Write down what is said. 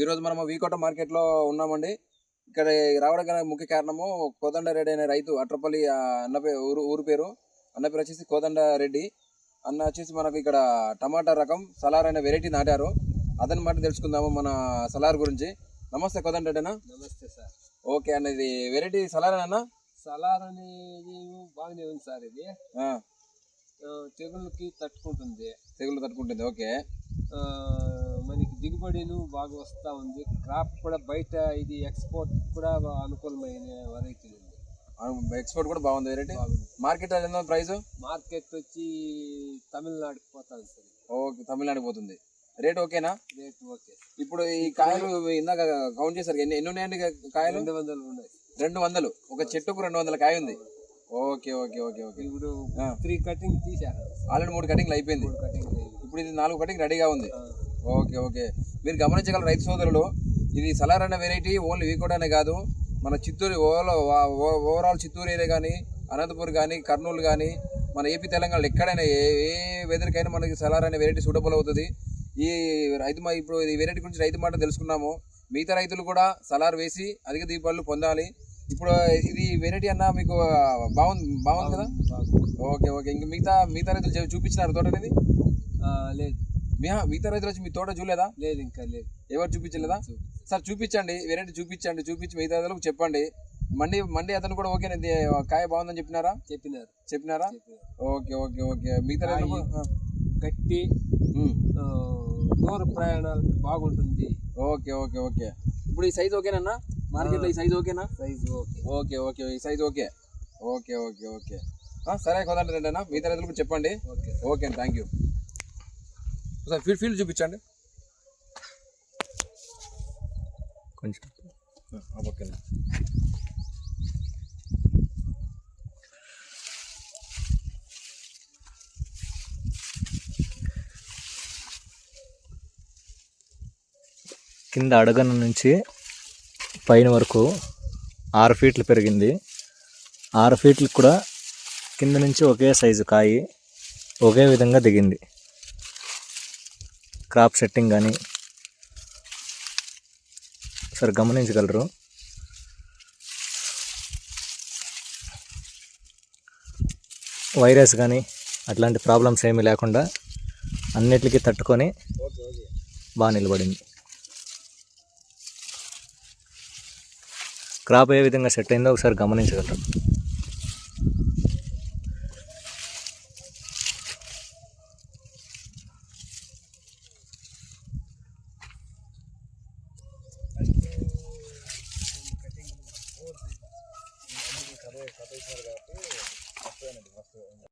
ఈరోజు మనము వీకోట మార్కెట్లో ఉన్నామండి. ఇక్కడ రావడం గల ముఖ్య కారణము కోదండ రెడ్డి అనే రైతు అట్రపల్లి అన్న ఊరు ఊరు పేరు. అన్న పేరు వచ్చేసి కోదండ రెడ్డి. అన్న వచ్చేసి మనకు ఇక్కడ టమాటా రకం సలార్ అనే వెరైటీ నాటారు. అతని మాట తెలుసుకుందాము మన సలార్ గురించి. నమస్తే కోదండ రెడ్డి అన్న. నమస్తే సార్. ఓకే అన్న ఇది వెరైటీ సలార్ అన్న? సలార్ అనేది బాగానే ఉంది సార్ ఇది. తెగుళ్ళకి తట్టుకుంటుంది. తెగులు తట్టుకుంటుంది ఓకే. మనకి దిగుబడిను బాగా వస్తూ ఉంది. క్రాప్ కూడా బయట ఇది ఎక్స్పోర్ట్ కూడా అనుకూలమైన వెరైటీ ఉంది ఎక్స్పోర్ట్ కూడా బాగుంది వెరైటీ మార్కెట్ ఎంత ప్రైస్ మార్కెట్ వచ్చి తమిళనాడుకి పోతుంది సార్. ఓకే తమిళనాడు పోతుంది. రేట్ ఓకేనా రేట్ ఓకే ఇప్పుడు ఈ కాయలు ఇందాక కౌంట్ చేశారు. ఎన్ని ఎన్ని ఉన్నాయండి కాయలు? రెండు వందలు ఉన్నాయి రెండు వందలు. ఒక చెట్టుకు రెండు వందల కాయ ఉంది. ఓకే ఓకే ఓకే ఓకే ఇప్పుడు. త్రీ కటింగ్ తీసారు ఆల్రెడీ మూడు కటింగ్లు అయిపోయింది. ఇప్పుడు ఇది నాలుగు కటింగ్ రెడీగా ఉంది. Okay okay. మీరు గమనించగల రైతు సోదరులు ఇది సలార్ అనే వెరైటీ ఓన్లీ వీకోటనే కాదు. మన Chittoor over overall Chittoor area కానీ అనంతపూర్ కానీ కర్నూలు కానీ మన ఏపీ తెలంగాణలో ఎక్కడైనా ఏ ఏ వెదర్కైనా మనకి సలార్ అనే వెరైటీ సూటబుల్ అవుతుంది. ఈ రైతు మా ఇప్పుడు ఈ వెరైటీ గురించి రైతు మాట తెలుసుకున్నాము. మిగతా రైతులు కూడా సలార్ వేసి అధిక దీపాలు పొందాలి. ఇప్పుడు ఇది వెరైటీ అన్న మీకు బాగుంది బాగుంది కదా ఓకే ఓకే. ఇంక మిగతా మిగతా రైతులు చూపించినారు తోట అనేది లేదు. మిగతా రైతులు వచ్చి మీ తోట చూడలేదా? లేదు ఇంకా లేదు. ఎవరు చూపించలేదా? సార్ చూపించండి. వెరైటీ చూపించండి. చూపించి మిగతా రైతులకు చెప్పండి. మండి మండి అతను కూడా ఓకే కాయ బాగుందని చెప్పినారా? చెప్పినారు. చెప్పినారా? Okay okay okay. మిగతా రైతులు. గట్టి దూర ప్రయాణాలకు బాగుంటుంది. Okay okay okay. ఇప్పుడు ఈ సైజ్ ఓకేనా మార్కెట్లో ఈ సైజ్ ఓకేనా? Size okay. Okay okay. ఈ size okay. Okay okay okay. ఆ, సరే కుదరండి రండి అన్న మిగతా రైతులకు చెప్పండి. ఓకే. ఓకే అండి thank you. Sir field field చూపించండి. కొంచెం. ఓకే కింద అడగన నుంచి పైన వరకు ఆరు ఫీట్లు పెరిగింది. ఆరు ఫీట్లకు కూడా కింద నుంచి ఒకే సైజు కాయి ఒకే విధంగా దిగింది. క్రాప్ సెట్టింగ్ కానీ ఒకసారి గమనించగలరు. వైరస్ కానీ అట్లాంటి ప్రాబ్లమ్స్ ఏమీ లేకుండా అన్నిటికీ తట్టుకొని బాగా నిలబడింది. క్రాప్ ఏ విధంగా సెట్ అయిందో ఒకసారి గమనించగలరు. అదే కథ ఇచ్చినారు కాబట్టి ఫస్ట్ అండి ఫస్ట్